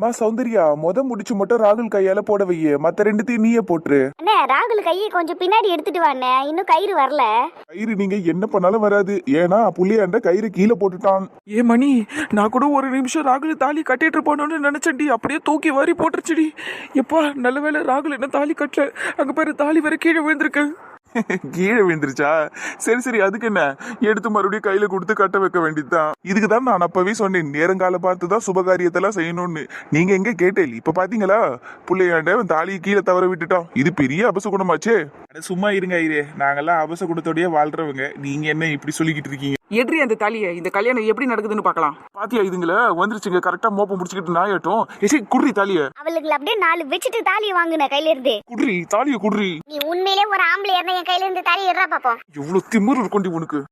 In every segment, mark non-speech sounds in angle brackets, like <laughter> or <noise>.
மா சௌந்தர்யா மொத முடிச்சு மட்டும் ராகுல் கையால போட வையே. மத்த ரெண்டுத்தையும் நீயே போட்டுரு. அண்ணே ராகுல் கையை கொஞ்சம் பின்னாடி எடுத்துட்டு வாண்ணே இன்னும் கயிறு வரல. கயிறு நீங்க என்ன பண்ணாலும் வராது. ஏன்னா புள்ளியாண்ட கயிறு கீழே போட்டுட்டான். ஏ மணி நான் கூட ஒரு நிமிஷம் ராகுல் தாலி கட்டிட்டு போனோன்னு நினைச்சேன்டி. அப்படியே தூக்கி வாரி போட்டுருச்சுடி. எப்பா நல்ல வேளை ராகுல் என்ன தாலி கட்டல அங்க பாரு தாலி வர கீழே விழுந்திருக்கு. கீழே விழுந்துருச்சா? சரி சரி அதுக்கு என்ன? எடுத்து மறுபடியும் கையில கொடுத்து கட்ட வைக்க வேண்டியதுதான். இதுக்கு தான் நான் அப்பவே சொன்னேன் நேரங்கால பார்த்து தான் சுபகாரியத்தெல்லாம் செய்யணும்னு. நீங்க எங்க கேட்டேன்? இப்ப பாத்தீங்களா? பிள்ளையாண்ட தாலியை கீழே தவற விட்டுட்டோம் இது பெரிய அபசகுணமாச்சே. சும்மா இருங்க ஐரே நாங்கெல்லாம் அபசகுணத்தோடய வாழ்றவங்க. நீங்க என்ன இப்படி சொல்லிக்கிட்டு இருக்கீங்க? எட்ரி அந்த தாலியை இந்த கல்யாணம் எப்படி நடக்குதுன்னு பார்க்கலாம். பாத்தியா இதுங்கள? வந்துருச்சுங்க. கரெக்டா மோப்பம் முடிச்சுக்கிட்டு நாயாட்டும் எசை குடுறி தாலிய. அவளுங்களை அப்படியே நாலு வச்சுட்டு தாலியை வாங்குன கையில இருந்து குடுறி தாலிய குடுறி. நீ உண்மையிலே ஒரு ஆம்பளை இருந்தா என் கையில இருந்து தாலி எடுறா பாப்போம். எவ்வளவு திமிரு இருக்குண்டி உனக்கு.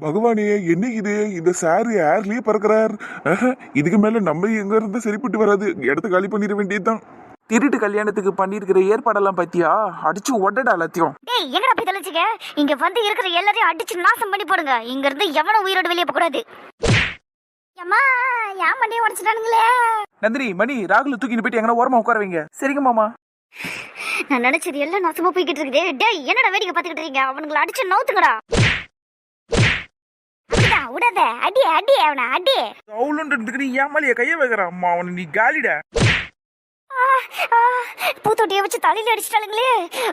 பகவானே என்ன இது? இந்த சாரு ஏர்லயே பறக்கிறார். ஆஹா, இதுக்கு மேல நம்ம எங்க இருந்தா சரிப்பட்டு வராது. இடத்த காலி பண்ணிட வேண்டியதுதான். திருட்டு கல்யாணத்துக்கு பண்ணியிருக்கிற ஏற்பாடெல்லாம் பத்தியா? அடிச்சு ஒட்டடா எல்லாத்தையும். டேய் எங்கடா போய் தொலைச்சிக்க? இங்க வந்து இருக்கிற எல்லாரையும் அடிச்சு நாசம் பண்ணி போடுங்க. இங்க இருந்து எவனும் உயிரோட வெளியே போக கூடாது. அம்மா ஏன் மண்டியை உடச்சிட்டானுங்களே? நந்தினி மணி ராகுல தூக்கிட்டு போயிட்டு எங்கன்னா ஓரமா உட்கார வைங்க. சரிங்க மாமா. நான் நினைச்சது எல்லாம் நாசமா போய்கிட்டு இருக்குது. டேய் என்னடா வேடிக்கை பார்த்துக்கிட்டு இருக்கீங்க? அவனுங்களை அடிச்சு நவுத்துங்கடா. விடாத. அடி அடி அவனை அடி அவ்வளோன்றதுக்கு நீ ஏமாலிய கைய வைக்கிற? அம்மா அவனை நீ காலிட. பூத்தொட்டியை வச்சு தலையில அடிச்சிட்டாளுங்களே.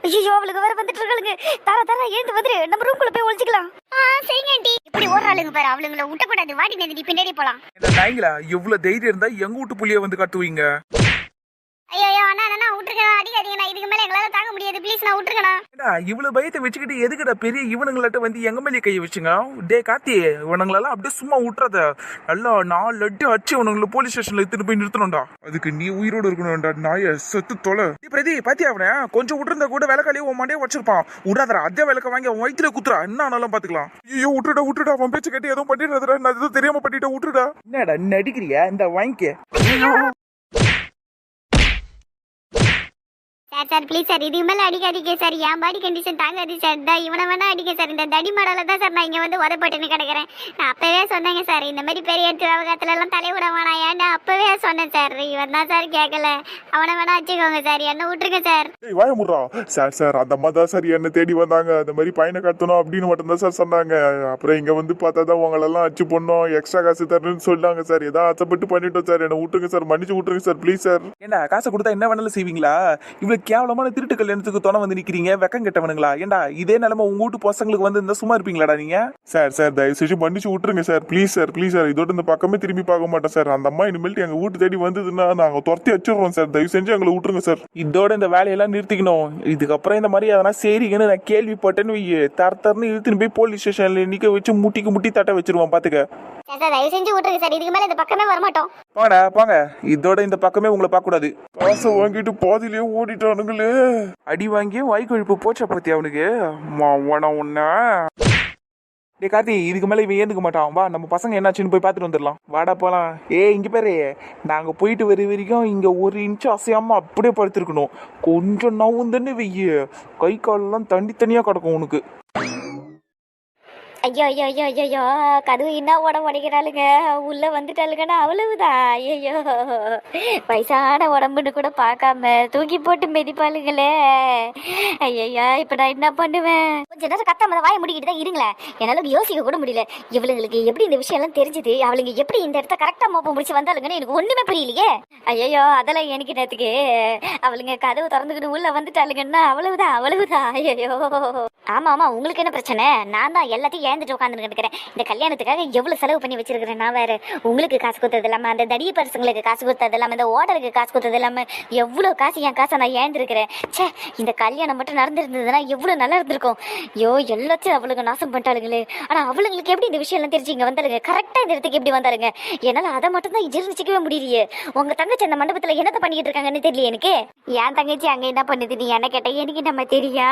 ஐயோ அவளுக்கு வேற வந்துட்டு இருக்காளுங்க தர தர எழுந்து வந்துரு. நம்ம ரூம்குள்ள போய் ஒளிச்சுக்கலாம் சரிங்க ஆண்டி. இப்படி ஓடுறாளுங்க பாரு அவளுங்களை விட்டக்கூடாது. வாடி நந்தினி பின்னாடி போலாம். என்ன நாய்ங்களா எவ்வளவு தைரியம் இருந்தா எங்க வீட்டு புள்ளிய வந்து கட்டுவீங்க? ஐயோ ஐயோ அண்ணா அண்ணா விட்டுருக்கா அடிக்காதீங்கண்ணா இதுக்கு மேல எங்களால தாங்க முடியாது. ப்ளீஸ் நான் விட்டுருக்கடா இவ்வளவு பயத்தை வச்சுக்கிட்டு எதுக்குடா பெரிய இவனுங்கள்ட்ட வந்து எங்க மேலே கையை வச்சுங்க? டே காத்தி இவனுங்களெல்லாம் அப்படியே சும்மா விட்டுறத. நல்லா நாலு அடி அடிச்சு இவனுங்களை போலீஸ் ஸ்டேஷன்ல எடுத்துட்டு போய் நிறுத்தணும்டா. அதுக்கு நீ உயிரோடு இருக்கணும்டா நாய செத்து தொலை. பிரதி பாத்தி அவன? கொஞ்சம் விட்டுருந்தா கூட விளக்காலையும் உன் மண்டே வச்சிருப்பான் விடாதரா அதே விளக்க வாங்கி அவன் வயிற்றுல குத்துறா. என்ன ஆனாலும் பாத்துக்கலாம். ஐயோ விட்டுடா விட்டுடா அவன் பேச்சு கேட்டு எதுவும் பண்ணிடுறதுடா நான் எதுவும் தெரியாம பண்ணிட்டா விட்டுடா என்னடா நடிக்கிறியா? இந்த வாங்கிக்க. சார் சார் ப்ளீஸ் சார் இதுக்கு மேல அடிக்காதீங்க சார். என் பாடி கண்டிஷன் தாங்காது சார். இந்த இவனை வேணா அடிக்க சார். இந்த தடி மாடல தான் சார் நான் இங்க வந்து உதப்பட்டுன்னு கிடக்குறேன். நான் அப்பவே சொன்னேங்க சார் இந்த மாதிரி பெரிய இடத்து விவகாரத்துல எல்லாம் தலைவிட வேணாம். ஏன்டா அப்பவே சொன்னேன் சார். இவன் தான் சார் கேட்கல அவனை வேணா வச்சுக்கோங்க சார். என்ன விட்டுருங்க சார். ஏய் வாய முடுறா. சார் சார் அந்த அம்மா தான் சார் என்ன தேடி வந்தாங்க. அந்த மாதிரி பையனை கடத்தணும் அப்படின்னு மட்டும்தான் சார் சொன்னாங்க. அப்புறம் இங்க வந்து பார்த்தா தான் உங்களெல்லாம் அச்சு பொண்ணோம் எக்ஸ்ட்ரா காசு தரணும்னு சொன்னாங்க சார். ஏதோ ஆசைப்பட்டு பண்ணிட்டோம் சார். என்ன விட்டுருங்க சார். மன்னிச்சு விட்டுருங்க சார் ப்ளீஸ் சார். ஏண்டா காசை கொடுத்தா என்ன வேணாலும் செய்வீங்களா? இவ்வளவு கேவலமான திருட்டு கல்யாணத்துக்கு துணை வந்து நிக்கிறீங்க வெக்கம் கெட்டவனுங்களா? ஏண்டா இதே நிலைமை உங்க வீட்டு பசங்களுக்கு வந்து இந்த சும்மா இருப்பீங்களாடா நீங்க? சார் சார் தயவு செஞ்சு மன்னிச்சு விட்டுருங்க sir please sir please sir இதோட இந்த பக்கமே திரும்பி பார்க்க மாட்டோம் சார் அந்த அம்மா இனிமேல்ட்டு எங்க வீட்டு தேடி வந்ததுன்னா நாங்க துரத்தி வச்சிடுறோம் சார் தயவு செஞ்சு எங்களை விட்டுருங்க சார் இதோட இந்த வேலையெல்லாம் நிறுத்திக்கணும். இதுக்கப்புறம் இந்த மாதிரி எதனா சரிங்கன்னு நான் கேள்விப்பட்டேன்னு தர தரன்னு இழுத்துன்னு போய் போலீஸ் ஸ்டேஷன்ல நிக்க வச்சு முட்டிக்கு முட்டி தட்ட வச்சிருவான் பாத்துக்க. சார் சார் தயவு செஞ்சு விட்டுருங்க சார் இதுக்கு மேல இந்த பக்கமே வரமாட்டோம். போங்கடா போங்க. இதோட இந்த பக்கமே உங்களை பார்க்க கூடாது காசை வாங்கிட்டு பாதியிலேயே ஓடிட்டானுங்களே அடி வாங்கியும் வாய்க்கொழுப்பு போச்சா பத்தி அவனுக்கு? உன உன்ன டே கார்த்தி இதுக்கு மேலே இவன் ஏந்துக்க மாட்டான். வா நம்ம பசங்க என்னாச்சுன்னு போய் பார்த்துட்டு வந்துடலாம். வாடா போகலாம் ஏ இங்கே பாரு. நாங்கள் போயிட்டு வர வரைக்கும் இங்கே ஒரு இன்ச்சு அசையாமல் அப்படியே படுத்துருக்கணும். கொஞ்சம் நவுந்தன்னு வெய்ய கை காலெல்லாம் தண்ணி தனியா கிடக்கும் உனக்கு. ஐயோ ஐயோ ஐயோ ஐயோ ஐயோ கதவு என்ன உடம்பு உடைக்கிறாளுங்க உள்ள வந்துட்டாளுங்கன்னா அவ்வளவுதான். ஐயோ வயசான உடம்புன்னு கூட பார்க்காம தூக்கி போட்டு மிதிப்பாளுங்களே. ஐயோ இப்போ நான் என்ன பண்ணுவேன்? கொஞ்ச நேரம் கத்தாம வாய முடிக்கிட்டு தான் இருங்களேன் என்னால யோசிக்க கூட முடியல. இவளுங்களுக்கு எப்படி இந்த விஷயம்லாம் தெரிஞ்சுது தெரிஞ்சது? அவளுங்க எப்படி இந்த இடத்த கரெக்டாக மோப்பம் முடிச்சு வந்தாளுங்கன்னு எனக்கு ஒன்றுமே புரியலையே. ஐயோ அதெல்லாம் எனக்கு நேரத்துக்கு அவளுங்க கதவு திறந்துக்கிட்டு உள்ள வந்துட்டாளுங்கன்னா அவ்வளவுதான் அவ்வளவுதான். ஐயோ ஆமா ஆமா உங்களுக்கு என்ன பிரச்சனை? நான் தான் எல்லாத்தையும் சேர்ந்துட்டு உட்காந்துட்டு இருக்கிறேன் இந்த கல்யாணத்துக்காக எவ்வளவு செலவு பண்ணி வச்சிருக்கிறேன் நான் வேற? உங்களுக்கு காசு கொடுத்தது இல்லாம அந்த தடிய பரிசுங்களுக்கு காசு கொடுத்தது இல்லாம இந்த ஓட்டலுக்கு காசு கொடுத்தது இல்லாம எவ்வளவு காசு என் காசை நான் ஏந்திருக்கிறேன். ச்சே இந்த கல்யாணம் மட்டும் நடந்திருந்ததுன்னா எவ்வளவு நல்லா இருந்திருக்கும். ஐயோ எல்லாத்தையும் அவளுக்கு நாசம் பண்ணிட்டாளுங்களே. ஆனா அவளுங்களுக்கு எப்படி இந்த விஷயம் எல்லாம் தெரிஞ்சு இங்க வந்தாளுங்க? கரெக்டா இந்த இடத்துக்கு எப்படி வந்தாளுங்க? என்னால அதை மட்டும் தான் ஜீர்ணிச்சிக்கவே முடியலையே. உங்க தங்கச்சி அந்த மண்டபத்துல என்னத்த பண்ணிட்டு இருக்காங்கன்னு தெரியல எனக்கு? என் தங்கச்சி அங்க என்ன பண்ணுது? நீ என்ன கேட்ட எனக்கு நம்ம தெரியா?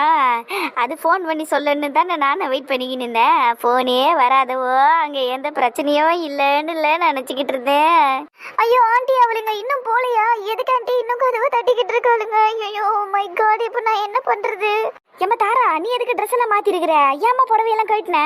அது ஃபோன் பண்ணி சொல்லணும்னு தானே நானும் வெயிட் பண்ணிக்கின்னு இருந்தேன். ஃபோனே வராதவோ அங்க எந்த பிரச்சனையும் இல்லைன்னு இல்லை நினச்சிக்கிட்டு இருந்தேன். ஐயோ ஆண்டி அவளுங்க இன்னும் போலையா எதுக்கு ஆண்டி இன்னும் கதவை தட்டிக்கிட்டு இருக்காளுங்க? ஐயோ மை oh காட் இப்போ நான் என்ன பண்றது? ஏம்மா தாரா நீ எதுக்கு ட்ரெஸ் எல்லாம் மாத்திருக்கிற? ஏம்மா புடவையெல்லாம் கட்டின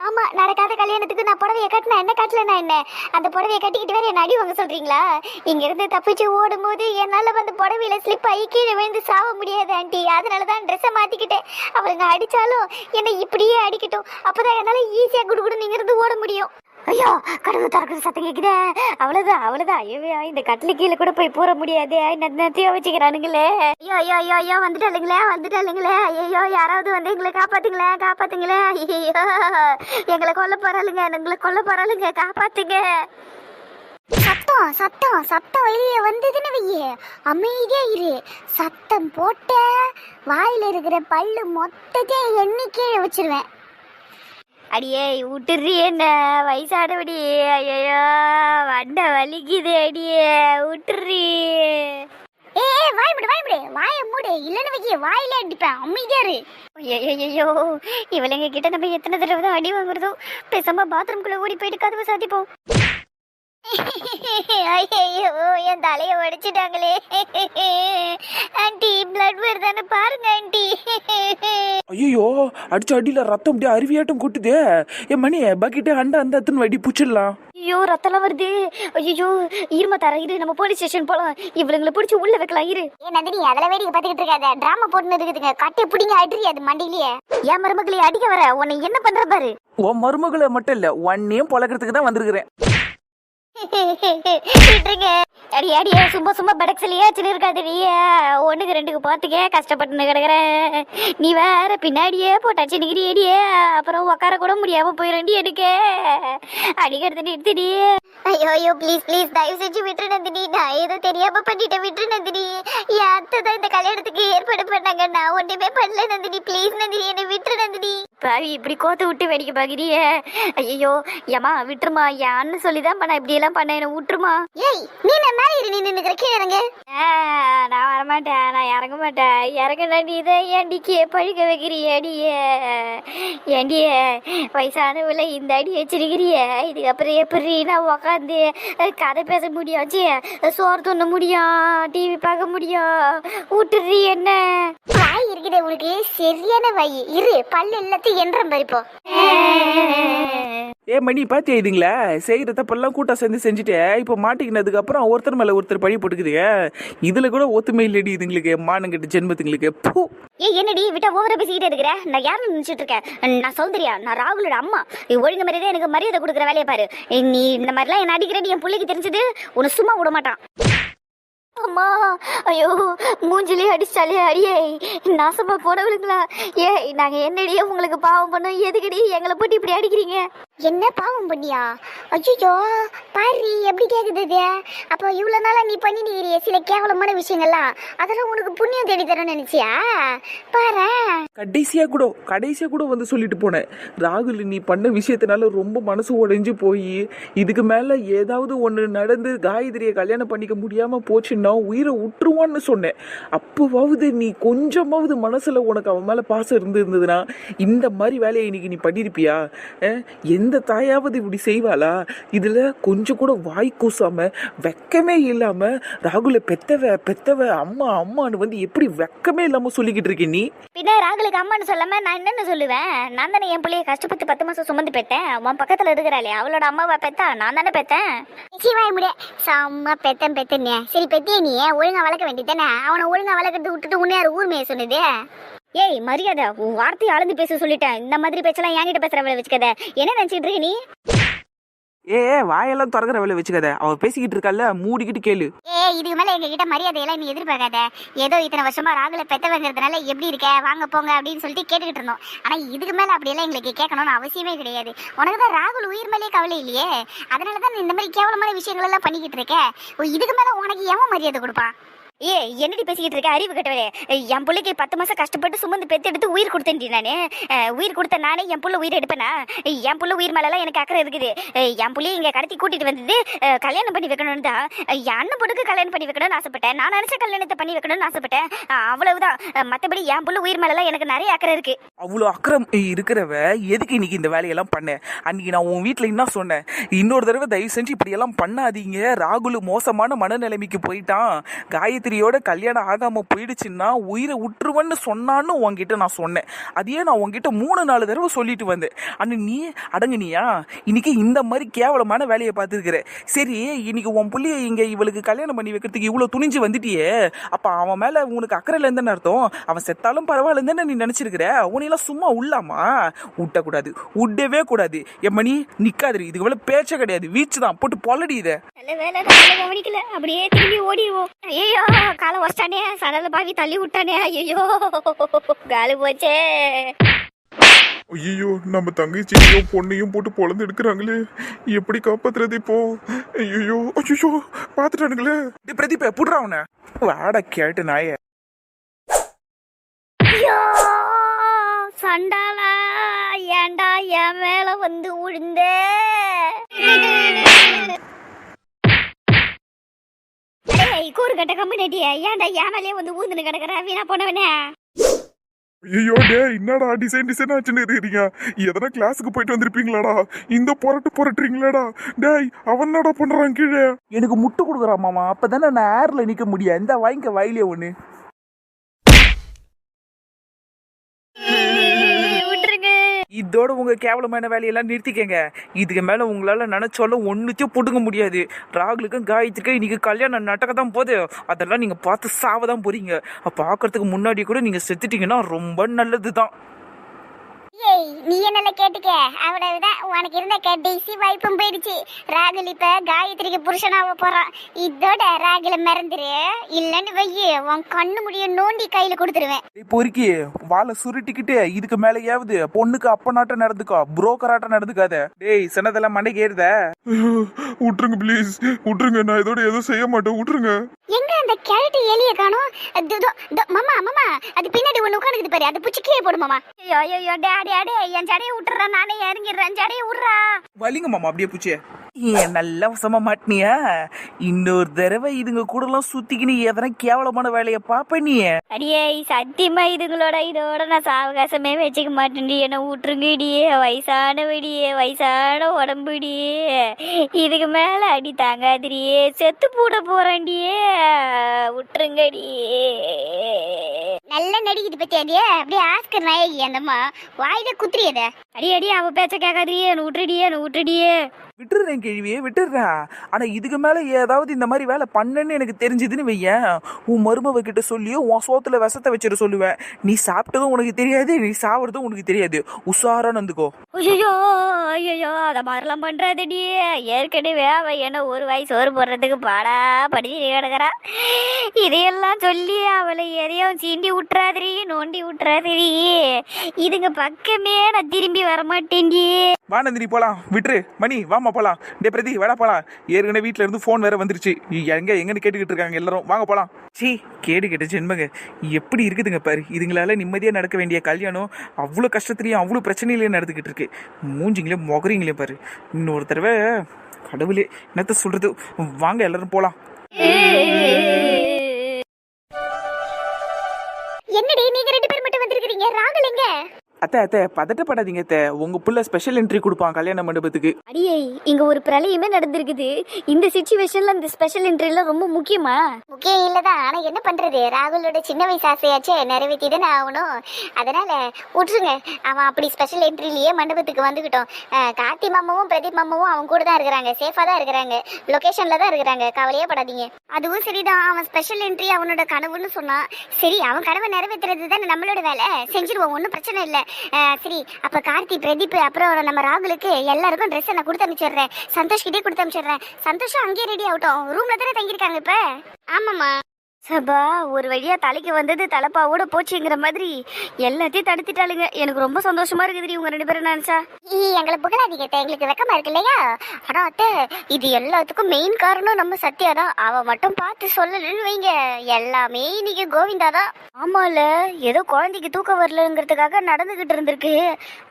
ஆமா நடக்காத கல்யாணத்துக்கு நான் புடவைய கட்டினா என்ன கட்டல நான் என்ன? அந்த புடவைய கட்டிக்கிட்டு வேற என்ன அடி வாங்க சொல்றீங்களா? இங்க இருந்து தப்பிச்சு ஓடும்போது என்னால வந்து புடவையில ஸ்லிப் ஆகி கீழே விழுந்து சாவ முடியாது ஆண்டி. அதனால தான் ட்ரெஸ்ஸை மாத்திக்கிட்டேன். அவளுங்க அடிச்சாலும் என்னை இப்படியே அடிக்கட்டும். அப்பதான் என்னால ஈஸியா குடுகுடு நீங்க இருந்து ஓட முடியும். ஐயோ கடவுள் திறக்கிற சத்தம் கேக்குதே. அவ்வளோதான் அவ்வளவுதான். ஐயோ இந்த கட்டில கீழே கூட போய் போற முடியாது. நத்தியா வச்சுக்கிறானுங்களே. ஐயோ ஐயோ ஐயோ ஐயோ வந்துட்டாளுங்களே வந்துட்டாளுங்களே. ஐயோ யாராவது வந்து எங்களை காப்பாத்துங்களே காப்பாத்துங்களே. ஐயோ எங்களை கொல்ல போறாளுங்க எங்களை கொல்ல போறாளுங்க காப்பாத்துங்க. சத்தம் சத்தம் சத்தம் வெளியே வந்ததுன்னு வையே. அமைதியா இரு. சத்தம் போட்ட வாயில இருக்கிற பல்லு மொத்தத்தையும் எண்ணி கீழே வச்சிருவேன். அடியே விட்டுறி என்ன? வயசானபடி ஐயோ வண்ட வலிக்குது அடியே விட்டுறி ஏ வாய் மூடு வாய் மூடு. வாயை மூடு. இல்லைன்னு வைக்க வாயில அடிப்பேன். அமைதியா இரு. ஐயோ இவளுங்க கிட்ட நம்ம எத்தனை தடவை தான் அடி வாங்குறதோ பேசாம பாத்ரூம்குள்ள ஓடி போயிட்டு கதவை சாத்திப்போம். ஐயோ என் தலைய உடைச்சிட்டாங்களே ஆண்டி பிளட் வருதான்னு பாருங்க ஆண்டி. ஐயோ அடிச்ச அடியில ரத்தம் அப்படியே அருவியாட்டம் கொட்டுதே. என் மணி பக்கெட்டு அண்டா அந்த அத்துன்னு வடி புச்சிடலாம் ஐயோ ரத்தம்லாம் வருது. ஐயோ இருமா தர இரு நம்ம போலீஸ் ஸ்டேஷன் போலாம். இவளுங்களை பிடிச்சி உள்ள வைக்கலாம் இரு. ஏ நந்தினி அதெல்லாம் வேடிக்கை பார்த்துக்கிட்டு இருக்காத. டிராமா போட்டுன்னு இருக்குதுங்க. கட்டி பிடிங்க அடி அது மண்டியிலேயே. என் மருமகளை அடிக்க வர. உன்னை என்ன பண்ற பாரு. உன் மருமகளை மட்டும் இல்ல உன்னையும் பழக்கிறதுக்கு தான் வந்திருக்கிறேன். <laughs> விட்டுருங்க. அடி அடியே சும்மா சும்மா படக்ஸலையே வச்சுன்னு ஒன்றுக்கு ஒண்ணுக்கு ரெண்டுக்கு பார்த்துக்கே கஷ்டப்பட்டுன்னு கிடக்குறேன் நீ வேற பின்னாடியே போட்டாச்சு நிக்கிறியடியே அப்புறம் உட்கார கூட முடியாம போயிரண்டி எடுக்க அடிக்கிறது நிறுத்திடி ஐயோ ஐயோ ப்ளீஸ் ப்ளீஸ் தயவு செஞ்சு விட்டுரு நந்தினி. நான் ஏதோ தெரியாம பண்ணிட்டேன் விட்டுரு நந்தினி. என் அத்தை தான் இந்த கல்யாணத்துக்கு ஏற்பாடு பண்ணாங்க. நான் ஒண்ணுமே பண்ணல நந்தினி. ப்ளீஸ் நந்தினி என்னை விட்டுரு நந்தினி. பாவி இப்படி கோத்து விட்டு வேடிக்கை பாக்குறியே. ஐயோ ஏமா விட்டுருமா. ஏன்னு சொல்லி சொல்லிதான் பண்ண இப்படி எல்லாம் பண்ண என்ன விட்டுருமா ஏய் நீ இரு நீ நின்னுக்கிற. கீழே இறங்கு. நான் வரமாட்டேன். நான் இறங்க மாட்டேன் இறங்க நீ இதை ஏன்டி கீ பழிக்க வைக்கிறிய அடியே. ஏண்டியே வயசானவளை இந்த அடி வச்சிருக்கிறிய இதுக்கப்புறம் எப்படி நான் உக்காந்து கதை பேச முடியும்? சீ, சோறு துண்ண முடியும் டிவி பார்க்க முடியும். விட்டுறி என்ன? வாய் இருக்குது உனக்கு. சரியான வாய். இரு பல்லு எல்லாத்தையும் என்றம் பறிப்போம் ஏ மணி பாத்தியா இதுங்களா? செய்கிற தப்பெல்லாம் கூட்டம் சேர்ந்து செஞ்சுட்டு இப்போ மாட்டிக்கினதுக்கு அப்புறம் ஒருத்தர் மேல ஒருத்தர் பழி போட்டுக்குதுங்க இதுல கூட ஒத்துமை இல்லடி இதுங்களுக்கு மானங்கிட்ட ஜென்மத்துங்களுக்கு. பூ. ஏய் என்னடி விட்டா ஓவர பேசிக்கிட்டே இருக்கிற? நான் யாரும் நினைச்சிட்டு இருக்கேன்? நான் சௌந்தர்யா நான் ராகுலோட அம்மா. நீ ஒழுங்கு மரியாதை எனக்கு மரியாதை கொடுக்குற வேலையை பாரு. நீ இந்த மாதிரிலாம் என்ன அடிக்கிறேன்னு என் பிள்ளைக்கு தெரிஞ்சது உன்னை சும்மா விட மாட்டான். அம்மா ஐயோ மூஞ்சிலே அடிச்சாலே அடியே. நாசமா போனவளுங்களா? ஏ நாங்க என்னடியே உங்களுக்கு பாவம் பண்ணோம்? எதுக்கடி எங்களை போட்டு இப்படி அடிக்கிறீங்க? என்ன பாவம் பண்ணியா? அய்யோ பாரு எப்படி கேக்குது இது? அப்போ இவ்வளவு நாளா நீ பண்ணினீங்க சில கேவலமான விஷயங்கள்லாம். அதெல்லாம் உனக்கு புண்ணியம் தேடி தரேன்னு நினைச்சியா? பாரு. கடைசியா கூட கடைசியா கூட வந்து சொல்லிட்டு போனேன். ராகுல் நீ பண்ண விஷயத்தினால ரொம்ப மனசு உடைஞ்சு போய் இதுக்கு மேல ஏதாவது ஒன்று நடந்து காயத்ரியை கல்யாணம் பண்ணிக்க முடியாம போச்சுன்னா உயிரை விட்டுருவான்னு சொன்னேன். அப்போவாவது நீ கொஞ்சமாவது மனசுல உனக்கு அவன் மேல பாசம் இருந்து இருந்ததுன்னா இந்த மாதிரி வேலையை இன்னைக்கு நீ பண்ணியிருப்பியா எந்த தாயாவது இப்படி செய்வாளா? இதுல கொஞ்சம் கூட வாய் கூசாம வெக்கமே இல்லாம ராகுலை பெத்தவ பெத்தவ அம்மா அம்மான்னு வந்து எப்படி வெக்கமே இல்லாம சொல்லிக்கிட்டு இருக்க நீ? பின்ன ராகுலுக்கு அம்மான்னு சொல்லாம நான் என்னன்னு சொல்லுவேன்? நான் தானே என் பிள்ளைய கஷ்டப்பட்டு பத்து மாசம் சுமந்து பெத்தேன். உன் பக்கத்துல இருக்கிறாளே அவளோட அம்மாவை பெத்தா நான் தானே பெத்தேன்? சிவாய் முடிய செம்ம பெத்தன் பெத்தனே சரி பெத்திய நீ ஒழுங்கா வளர்க்க வேண்டியதானே அவனை ஒழுங்கா வளர்க்கறது விட்டுட்டு உன்னை யார் ஊர்மையை சொன்னது? ஏய் மரியாதை உன் வார்த்தையை அளந்து பேச சொல்லிட்டேன். இந்த மாதிரி பேச்செல்லாம் என்கிட்ட பேசுறவளை வச்சுக்கத. என்ன நினைச்சிட்டு இருக்க நீ? ஏ வாயெல்லாம் திறக்கிற வேலை வச்சுக்காத. அவ பேசிக்கிட்டு இருக்கல்ல மூடிக்கிட்டு கேளு. ஏ இதுக்கு மேல எங்க கிட்ட மரியாதையெல்லாம் நீ எதிர்பார்க்காத. ஏதோ இத்தனை வருஷமா ராகுல பெத்தவங்கிறதுனால எப்படி இருக்க வாங்க போங்க அப்படின்னு சொல்லிட்டு கேட்டுக்கிட்டு இருந்தோம். ஆனா இதுக்கு மேல அப்படியெல்லாம் எங்களுக்கு கேட்கணும்னு அவசியமே கிடையாது. உனக்கு தான் ராகுல் உயிர் மேலே கவலை இல்லையே? அதனால தான் நீ இந்த மாதிரி கேவலமான விஷயங்கள் எல்லாம் பண்ணிக்கிட்டு இருக்க. ஓ, இதுக்கு மேல உனக்கு எவன் மரியாதை கொடுப்பான்? ஏ என்னடி பேசிக்கிட்டு இருக்க? அறிவு கட்டவே என் பிள்ளைக்கு பத்து மாசம் கஷ்டப்பட்டு சுமந்து பெத்து எடுத்து உயிர் கொடுத்தேன்டி நானே. உயிர் கொடுத்த நானே என் புள்ள உயிர் எடுப்பேனா? என் புள்ள உயிர் மேலலாம் எனக்கு அக்கறை இருக்குது. என் புள்ளைய இங்க கடத்தி கூட்டிட்டு வந்தது கல்யாணம் பண்ணி வைக்கணும்னு தான். என் அண்ணன் பொண்ணுக்கு கல்யாணம் பண்ணி வைக்கணும்னு ஆசைப்பட்டேன். நான் நினைச்ச கல்யாணத்தை பண்ணி வைக்கணும்னு ஆசைப்பட்டேன். அவ்வளவுதான். மற்றபடி மத்தபடி என் புள்ள உயிர் மேலலாம் எனக்கு நிறைய அக்கறை இருக்கு. அவ்வளோ அக்கறம் இருக்கிறவ எதுக்கு இன்னைக்கு இந்த வேலையெல்லாம் பண்ணேன் அன்னைக்கு நான் உன் வீட்டில் என்ன சொன்னேன். இன்னொரு தடவை தயவு செஞ்சு இப்படியெல்லாம் பண்ணாதீங்க. ராகுல் மோசமான மனநிலைமைக்கு போயிட்டான். காயத்ரி காயத்ரியோட கல்யாணம் ஆகாம போயிடுச்சுன்னா உயிரை விட்டுருவன்னு சொன்னான்னு உங்ககிட்ட நான் சொன்னேன். அதையே நான் உன்கிட்ட மூணு நாலு தடவை சொல்லிட்டு வந்தேன். அண்ணன் நீ அடங்குனியா இன்னைக்கு இந்த மாதிரி கேவலமான வேலையை பார்த்துருக்குற. சரி இன்னைக்கு உன் புள்ளிய இங்க இவளுக்கு கல்யாணம் பண்ணி வைக்கிறதுக்கு இவ்வளவு துணிஞ்சு வந்துட்டியே. அப்ப அவன் மேல உனக்கு அக்கறை இல்லைன்னு அர்த்தம். அவன் செத்தாலும் பரவாயில்லன்னு நீ நினைச்சிருக்கிற. உனையெல்லாம் சும்மா உள்ளாமா? விட்டக்கூடாது விடவே கூடாது. என் மணி இதுக்கு மேல பேச்சே கிடையாது. வீச்சு தான் போட்டு பொல்லடி இதை. நல்ல வேலை கவனிக்கல. அப்படியே திரும்பி ஓடிடுவோம். ஐயோ காலை வச்சிட்டானே சடல பாவி தள்ளி விட்டானே ஐயோ காலு போச்சே. ஐயோ நம்ம தங்கச்சியையும் பொண்ணையும் போட்டு பொழந்து எடுக்கிறாங்களே. எப்படி காப்பாத்துறது இப்போ? ஐயோ ஐயோ பாத்துட்டானுங்களே. டேய் பிரதீப் புடுறா அவனை? வாட கேட்டு நாய. ஐயோ சண்டாளா ஏன்டா என் மேல வந்து விழுந்தே ஏய் கூறு கட்ட கம்முனேட்டிய ஏன்டா ஏமலே வந்து ஊந்துன்னு கிடக்குற? வீணா போனவனே. ஐயோ டே என்னடா டிசைன் டிசைன் ஆச்சுன்னு இருக்கீங்க எதனா கிளாஸுக்கு போயிட்டு வந்திருப்பீங்களாடா? இந்த புரட்டு புரட்டுறீங்களாடா. டேய் அவன் என்னடா பண்றான் கீழே? எனக்கு முட்டு கொடுக்குறான் மாமா. அப்பதானே நான் ஏர்ல நிக்க முடியும். இந்த வாங்கிக்க வயலே ஒண்ணு. இதோட உங்க கேவலமான வேலையெல்லாம் நிறுத்திக்கங்க. இதுக்கு மேல உங்களால நினைச்சாலும் ஒன்றுத்தையும் புடுங்க முடியாது. ராகுலுக்கும் காயத்ரிக்கும் இன்னைக்கு கல்யாணம் நடக்க தான் போகுது. அதெல்லாம் நீங்க பார்த்து சாவதான் போறீங்க. பார்க்கறதுக்கு முன்னாடி கூட நீங்க செத்துட்டீங்கன்னா ரொம்ப நல்லதுதான். ஏய் நீ என்னல கேட்டுக்க? அவ்வளவுதான் உனக்கு இருந்த கடைசி வாய்ப்பும் போயிடுச்சு. ராகுல் இப்ப காயத்ரிக்கு புருஷனாக போறான். இதோட ராகுல மறந்துரு. இல்லன்னு வையு உன் கண்ணு முடிய நோண்டி கையில கொடுத்துருவேன். டேய் பொறுக்கி வாழை சுருட்டிக்கிட்டு இதுக்கு மேலேயாவது பொண்ணுக்கு அப்பனாட்டம் நடந்துக்கோ புரோக்கராட்டம் நடந்துக்காத. டேய் சின்னதெல்லாம் மண்டைக்கு ஏறுத. விட்டுருங்க ப்ளீஸ் விட்டுருங்க நான் இதோட எதுவும் செய்ய மாட்டேன். விட்டுருங்க. எங்க அந்த கேரட்டு எலிய காணோம்? மாமா மாமா அது பின்னாடி ஒண்ணு உட்காந்துக்குது பாரு அது புச்சு கீழே போடு மாமா. ஐயோ ஐயோ டேடி அடே என் ஜடையை விட்டுறா நானே இறங்கிடுறேன் ஜடையை விட்றா வலிங்க மாமா அப்படியே பூச்சிய. ஏன் நல்ல வசமா மாட்டினியா? இன்னொரு தடவை இதுங்க கூடலாம் சுத்திக்கின்னு எதனா கேவலமான வேலையை பாப்ப நீ. அடியே சத்தியமா இதுங்களோட இதோட நான் சாவகாசமே வச்சுக்க மாட்டேன்டி. என்ன விட்டுருங்கடியே வயசான வெடியே வயசான உடம்புடியே இதுக்கு மேல அடி தாங்காதிரியே செத்து போட போறேன்டியே. விட்டுருங்கடியே நல்லா நடிக்குது பத்தி அது அப்படியே ஆஸ்கர் நாயகி அந்தம்மா வாயில குத்துறியத அடி அடி அவ பேச்ச கேட்காதிரியே என்ன விட்டுடியே விட்டுடியே விட்டுடுறேன் கேள்வியே விட்டுடுறேன் ஆனா இதுக்கு மேல ஏதாவது இந்த மாதிரி வேலை பண்ணேன்னு எனக்கு தெரிஞ்சதுன்னு வையேன். உன் மருமவ கிட்ட சொல்லியோ உன் சோத்துல விஷத்தை வச்சிட சொல்லுவேன். நீ சாப்பிட்டதும் உனக்கு தெரியாது நீ சாப்பிட்றதும் உனக்கு தெரியாது. உஷாரா நந்துக்கோ ஐயோ ஐயோ அதை மாதிரிலாம் பண்றாதடி. ஏற்கனவே அவ என்ன ஒரு வயசு சோறு போடுறதுக்கு பாடா படிச்சு கிடக்குறா. இதையெல்லாம் சொல்லி அவளை எதையும் சீண்டி விட்டுறாதிரி நோண்டி விட்டுறாதிரி இதுங்க பக்கமே நான் திரும்பி வரமாட்டேன்டி. வா நந்தினி போகலாம் விட்டுரு. மணி வாமா போகலாம் டே பிரதி வேடா போகலாம் ஏற்கனவே வீட்டில் இருந்து ஃபோன் வேற வந்துருச்சு. எங்கே எங்கன்னு கேட்டுக்கிட்டு இருக்காங்க எல்லாரும். வாங்க போகலாம் சீ கேடு கேட்டு ஜென்மங்க. எப்படி இருக்குதுங்க பாரு. இதுங்களால நிம்மதியாக நடக்க வேண்டிய கல்யாணம் அவ்வளோ கஷ்டத்துலேயும் அவ்வளோ பிரச்சனையிலையும் நடந்துக்கிட்டு இருக்கு. மூஞ்சிங்களே மொகரிங்களே பாரு. இன்னொரு தடவை கடவுளே என்னத்த சொல்றது? வாங்க எல்லாரும் போகலாம் என்னடி நீங்க ரெண்டு பேர் மட்டும் வந்திருக்கீங்க ராகுல் எங்க? அத்தை அத்தை பதட்டப்படாதீங்க அத்தை. உங்க புள்ள ஸ்பெஷல் என்ட்ரி கொடுப்பான் கல்யாண மண்டபத்துக்கு. அடியே இங்க ஒரு பிரளயமே நடந்திருக்குது. இந்த சுச்சுவேஷன்ல இந்த ஸ்பெஷல் என்ட்ரிலாம் ரொம்ப முக்கியமா? முக்கியம் இல்லதான் ஆனா என்ன பண்றது? ராகுலோட சின்ன வயசு ஆசையாச்சே நிறைவேற்றி தானே ஆகணும். அதனால விட்டுருங்க. அவன் அப்படி ஸ்பெஷல் என்ட்ரிலேயே மண்டபத்துக்கு வந்துக்கிட்டோம் அஹ், கார்த்தி மாமாவும் பிரதீப் மாமாவும் அவன் கூட தான் இருக்கிறாங்க. சேஃபா தான் இருக்கிறாங்க. லொகேஷன்ல தான் இருக்கிறாங்க. கவலையே படாதீங்க அதுவும் சரிதான். அவன் ஸ்பெஷல் என்ட்ரி அவனோட கனவுன்னு சொன்னான். சரி அவன் கனவை நிறைவேற்றுறது தானே நம்மளோட வேலை. செஞ்சிருவோம். ஒன்றும் பிரச்சனை இல்லை. சரி அப்ப கார்த்தி பிரதீப் அப்புறம் நம்ம ராகுலுக்கு எல்லாருக்கும் ட்ரெஸ் நான் கொடுத்து அனுப்பிச்சிடுறேன். சந்தோஷ் கிட்டே கொடுத்து அனுப்பிச்சிடுறேன். சந்தோஷம் அங்கேயே ரெடி ஆகட்டும். ரூம்ல தானே தங்கியிருக்காங்க இப்ப? ஆமாம்மா. சபா ஒரு வழியா தலைக்கு வந்தது தலைப்பாவோட போச்சுங்கிற மாதிரி எல்லாத்தையும் தடுத்துட்டாளுங்க. எனக்கு ரொம்ப சந்தோஷமா இருக்குது இவங்க ரெண்டு பேரும் நினைச்சா எங்களை புகழாதீங்க. எங்களுக்கு வெக்கமா இருக்கு இல்லையா? ஆனா அத்தை இது எல்லாத்துக்கும் மெயின் காரணம் நம்ம சத்யா தான். அவ மட்டும் பார்த்து சொல்லலன்னு வைங்க. எல்லாமே இன்னைக்கு கோவிந்தா தான். ஆமால ஏதோ குழந்தைக்கு தூக்கம் வரலங்கிறதுக்காக நடந்துகிட்டு இருந்திருக்கு.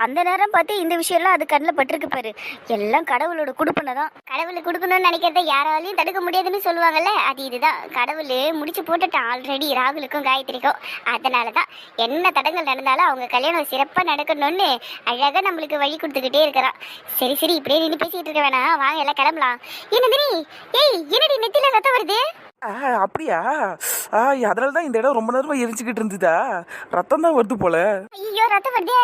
அந்த நேரம் பார்த்து இந்த விஷயம்லாம் அது கண்ணில் பட்டிருக்கு பாரு. எல்லாம் கடவுளோட குடுப்பனை தான். கடவுள் கொடுக்கணும்னு நினைக்கிறத யாராலையும் தடுக்க முடியாதுன்னு சொல்லுவாங்கல்ல? அது இதுதான். கடவுள் முடிச்சு போட்டுட்டான் ஆல்ரெடி ராகுலுக்கும் காயத்ரிக்கும். அதனால தான் என்ன தடங்கள் நடந்தாலும் அவங்க கல்யாணம் சிறப்பா நடக்கணும்னு அழகா நம்மளுக்கு வழி கொடுத்துக்கிட்டே இருக்கிறான். சரி சரி இப்படியே நின்று பேசிட்டு இருக்க வேணாம். வாங்க எல்லாம் கிளம்பலாம். என்னது ஏய் என்னடி நெத்தில ரத்தம் வருது? ஆ, அப்படியா? ஆ அதனால தான் இந்த இடம் ரொம்ப நேரமா எரிச்சுக்கிட்டு இருந்ததா? ரத்தம் தான் வருது போல. ஐயோ ரத்தம் வருதே.